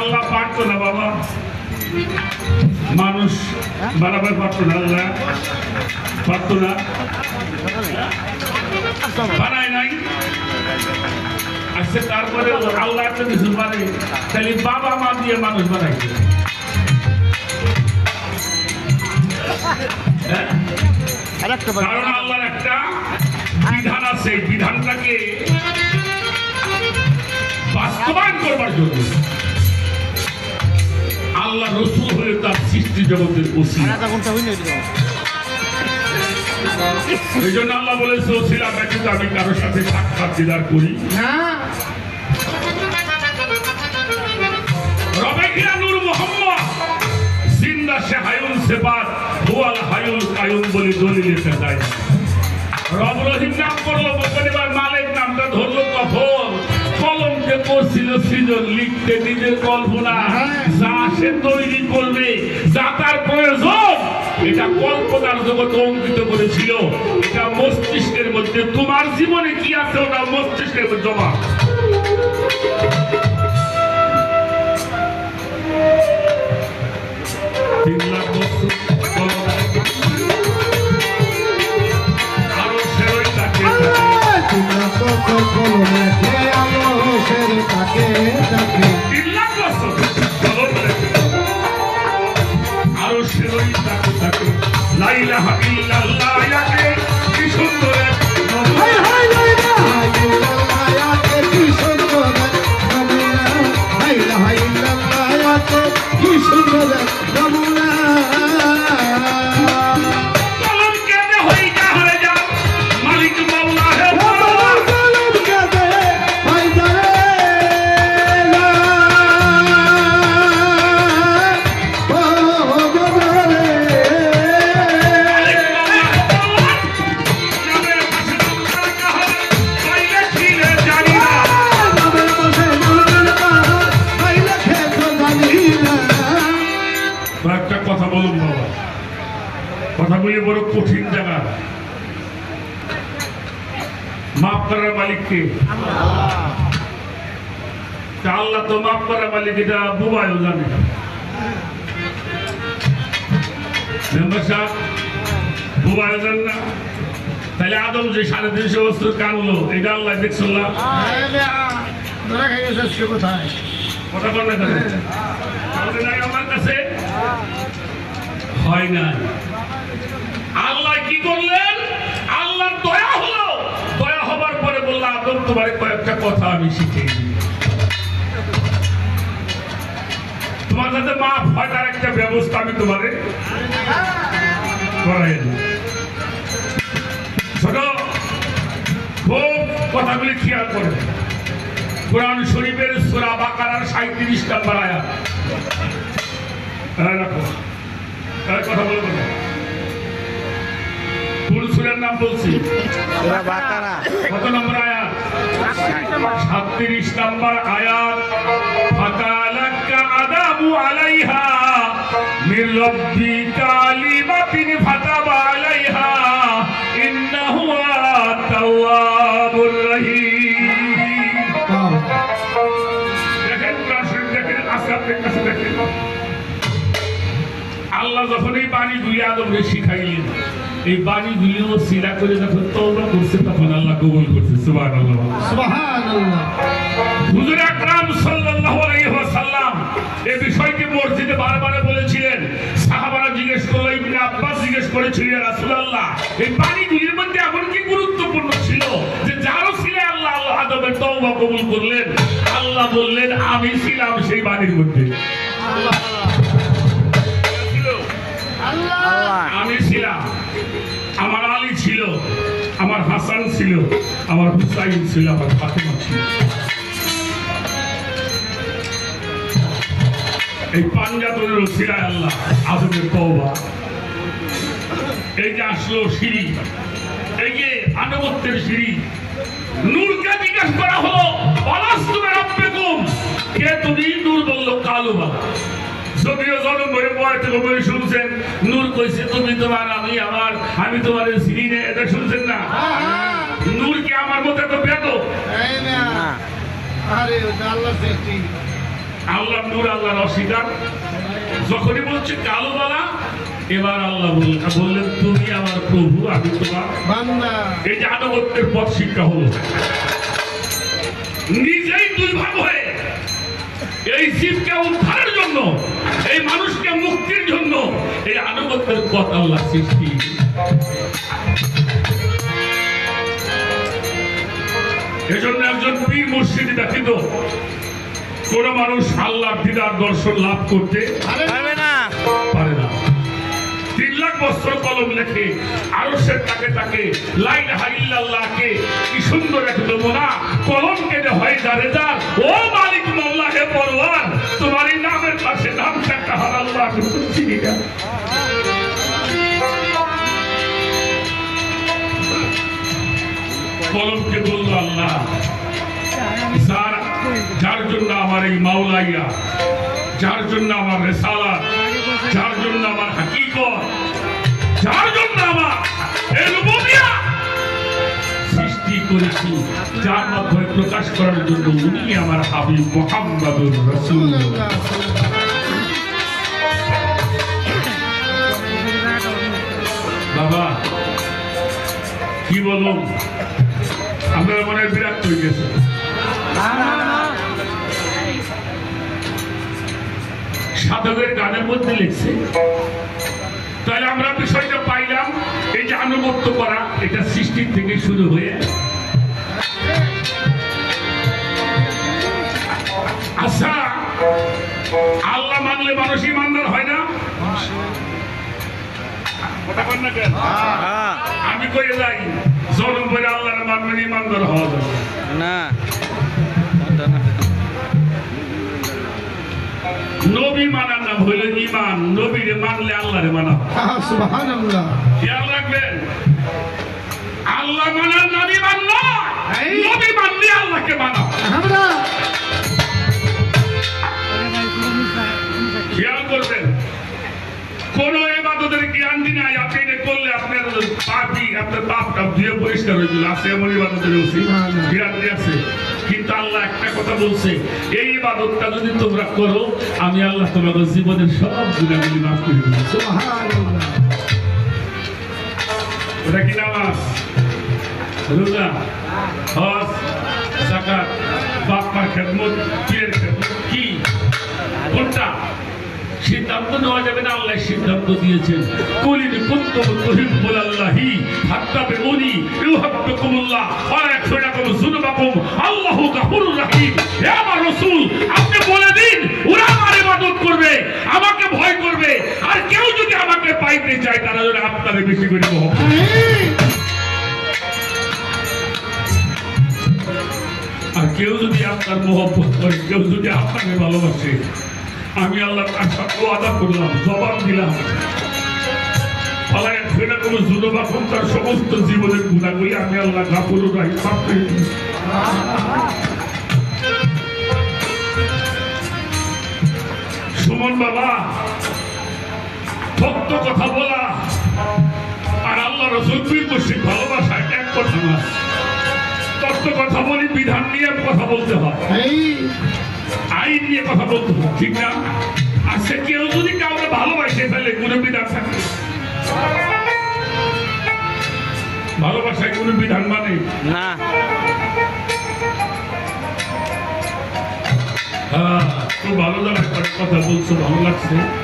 আল্লাহ পারতো না বাবা। মানুষ বানাবার পারতো না আল্লাহ পারতো না। বানায় নাই। আচ্ছা তারপরে আল্লাহ একটা কিছু মানে তাহলে বাবা মা দিয়ে মানুষ বানাইছে। হ্যাঁ? কারণ আল্লাহর একটা বিধান আছে বিধানটাকে বাস্তবায়ন করবার জন্য। আল্লাহ রসুল হয়ে তার সৃষ্টি জগতের ওসিলা এই জন্য আল্লাহ বলেছে ওসিলা ব্যতীত আমি কারোর সাথে সাক্ষাৎ দিদার করি। নূর মোহাম্মদ জিন্দা সে হায়ুল সেবাত হুয়াল হায়ুল কায়ুম বলে দলিলেতে যায়। রব রহিম নাম করল বকরিবার মালিক নামটা ধরলো কখন কলমকে করছিল সৃজন লিখতে নিজের কল্পনা। যা সে তৈরি করবে যা তার প্রয়োজন। এটা কল্পনার জগতে অঙ্কিত করেছিল। এটা মস্তিষ্কের মধ্যে তোমার জীবনে কি আছে ওটা মস্তিষ্কের জমা। তিন লাখ আরও সেরই তিন লাখ কথা বলি বড় কঠিন জায়গা। মাফ করার মালিককে আল্লাহ তো মাফ করার মালিক এটা বুবাইও জানে। মেম্বার সাহেব বুবাইও জান না। তাহলে আদম যে সাড়ে তিনশো বছর কানলো এটা আল্লাহ দেখছিলাম কোথায়? কথা আমার কাছে? হয় না আল্লাহ কি করলেন? আল্লাহ দয়া হলো। দয়া হবার পরে বললাম আদম, তোমার কয়েকটা কথা আমি শিখে দিই। তোমার যাতে মাফ হয় একটা ব্যবস্থা আমি তোমারে করাই। ছোট খুব কথাগুলি খেয়াল করে। কোরআন শরীফের সুরা বাকারার সাঁত্রিশ নম্বর আয়াত। কথা বলব না। কোন সুরের নাম বলছি। কত নম্বর আয়াত? সাতত্রিশ নম্বর আয়াত ফাতালাক্কা আদাবু আলাইহা মির রব্বিকা লিমাতিন ফাতাবা আলাইহা ইন্নাহু আত-তাওয়াবুর রহিম। দেখেন কোরআন দেখেন আজকে কাছে দেখেন। আল্লাহ যখন এই বাণী গুলি আদমরে শিখাইলেন এই বাণী গুলিও সিলা করে যখন তওবা করছে তখন আল্লাহ কবুল করছে। সুবহানাল্লাহ। হুজুর আকরাম সাল্লাল্লাহু আলাইহি ওয়াসাল্লাম এই বিষয়টি মসজিদে বারবার বলেছিলেন। সাহাবারা জিজ্ঞেস করল ইবনে আব্বাস জিজ্ঞেস করেছিলেন রাসূলুল্লাহ এই বাণীগুলির মধ্যে এমন কি গুরুত্বপূর্ণ ছিল যে যারও ছিলে আল্লাহ আল্লাহ আদমের তওবা কবুল করলেন? আল্লাহ বললেন আমি ছিলাম সেই বাড়ির মধ্যে। আল্লাহ। আমি ছিলাম। ছিল, আমার হুসাইন ছিল, আমার ফাতেমা ছিল। এই পাঞ্জাবের সিরায় আল্লাহ, আদমের তওবা। এই যে আসলো সিঁড়ি, এই যে আনুগত্যের সিঁড়ি, নূরকে জিজ্ঞেস করা হলো কে তুমি? নূর বলল, কালু বাবা যদিও জনম বয় থেকে শুনছেন, নূর কইছে, তুমি তোমার আমি, আমার, আমি তোমার সিঁড়ি এটা শুনছেন না? নূর কি আমার মতো তো বেদ? ওটা আল্লাহ সৃষ্টি। আল্লাহ নূর আল্লাহর অস্বীকার। যখনই বলছে কালো বালা এবার আল্লাহ বললেন তুমি আমার প্রভু আমি তোমার বান্দা। এই যে আনুগত্যের পথ শিক্ষা হলো। নিজেই দুই ভাগ হয়ে এই জীবকে উদ্ধারের জন্য এই মানুষকে মুক্তির জন্য এই আনুগত্যের পথ আল্লাহ সৃষ্টি। এজন্য একজন পীর মসজিদ ব্যতীত কোন মানুষ আল্লাহ দিদার দর্শন লাভ করতে পারবে না। পারে না। তিন লাখ বস্ত্র কলম লেখে আরও সে তাকে তাকে লাইন হাইল্লাহকে কি সুন্দর এক নমুনা কলম কেটে হয় দারে যার জন্য আমার এই মাওলাইয়া যার জন্য আমার রেসালা যার জন্য আমার হাকিকত যার জন্য আমার সৃষ্টি করেছি যার মাধ্যমে প্রকাশ করার জন্য উনি আমার হাবিব মোহাম্মদুর রসুল বাবা কি বলব আপনার মনে বিরাট হয়ে গেছে। সাধকের গানের মধ্যে লিখছে। তাহলে আমরা বিষয়টা পাইলাম এই যে আনুগত্য করা এটা সৃষ্টির থেকে শুরু হয়ে আচ্ছা আল্লাহ মানলে মানুষ ইমানদার হয় না। আমি কই যাই? জনম করে আল্লাহর মানবেন ইমানদার হওয়া যাবে। না। নবী মানার নাম হইল ইমান নবীরে মানলে আল্লাহরে মানা হয়। সুবহানাল্লাহ। খেয়াল রাখবেন আল্লাহ মানার নামই মানল এই। নবী মানলে আল্লাহকে মানা আমরা পাপি আপনার পাপটা ধুয়ে পরিষ্কার হয়ে গেল। আছে এমন ইবাদতের উচিত না, না। আছে কিন্তু আল্লাহ একটা কথা বলছে এই ইবাদতটা যদি তোমরা করো আমি আল্লাহ তোমাদের জীবনের সব গুণাগুলি মাফ করে দেবো। ওটা কি নামাজ? রোজা? হজ? জাকাত বাপ্পার খেদমত? পীরের খেদমত? কি? কোনটা? সিদ্ধান্ত নেওয়া যাবে না, আল্লাহ সিদ্ধান্ত দিয়েছেন। কুন্তম তহিব্বুল আল্লাহি রহিম। হে আমার আপনি বলে দিন, ওরা আমার ইবাদত করবে, আমাকে ভয় করবে, আর কেউ যদি আমাকে পাইতে চায়, তারা যেন বেশি করে মহব্বত আর কেউ যদি আপনার মোহব্বত করে, কেউ যদি আপনাকে ভালোবাসে আমি আল্লাহ আদা করলাম, জবাব দিলাম। তার সমস্ত জীবনের গুণাগুলি আমি আল্লাহ সুমন বাবা সত্য কথা বলা আর আল্লাহ রসুল মুর্শিদ ভালোবাসা এক কথা না তত্ত্ব কথা বলি, বিধান নিয়ে কথা বলতে হয়। আইন নিয়ে কথা বলতো ঠিক না? আর কেউ যদি কাউকে ভালোবাসে তাহলে কোনো বিধান থাকে। ভালোবাসায় কোনো বিধান মানে? না। হ্যাঁ খুব ভালো লাগছে কথা বলছো ভালো লাগছে।